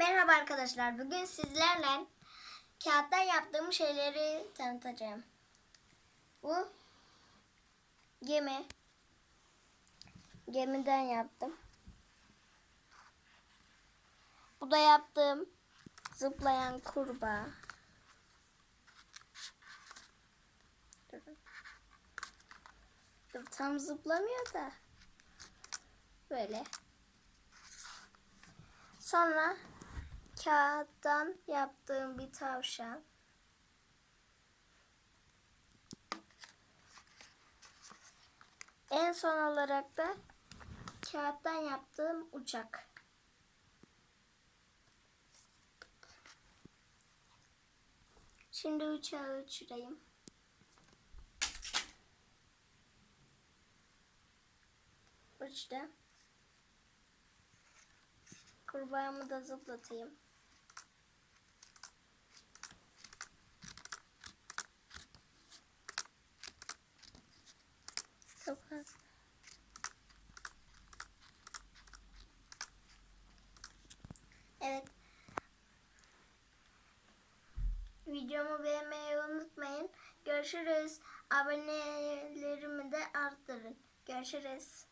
Merhaba arkadaşlar. Bugün sizlerle kağıttan yaptığım şeyleri tanıtacağım. Bu gemi. Gemiden yaptım. Bu da yaptığım zıplayan kurbağa. Tam zıplamıyor da. Böyle. Sonra kağıttan yaptığım bir tavşan. En son olarak da kağıttan yaptığım uçak. Şimdi uçağı uçurayım. Uçtu. Kurbağamı da zıplatayım. Çok az. Evet. Videomu beğenmeyi unutmayın. Görüşürüz. Abonelerimi de arttırın. Görüşürüz.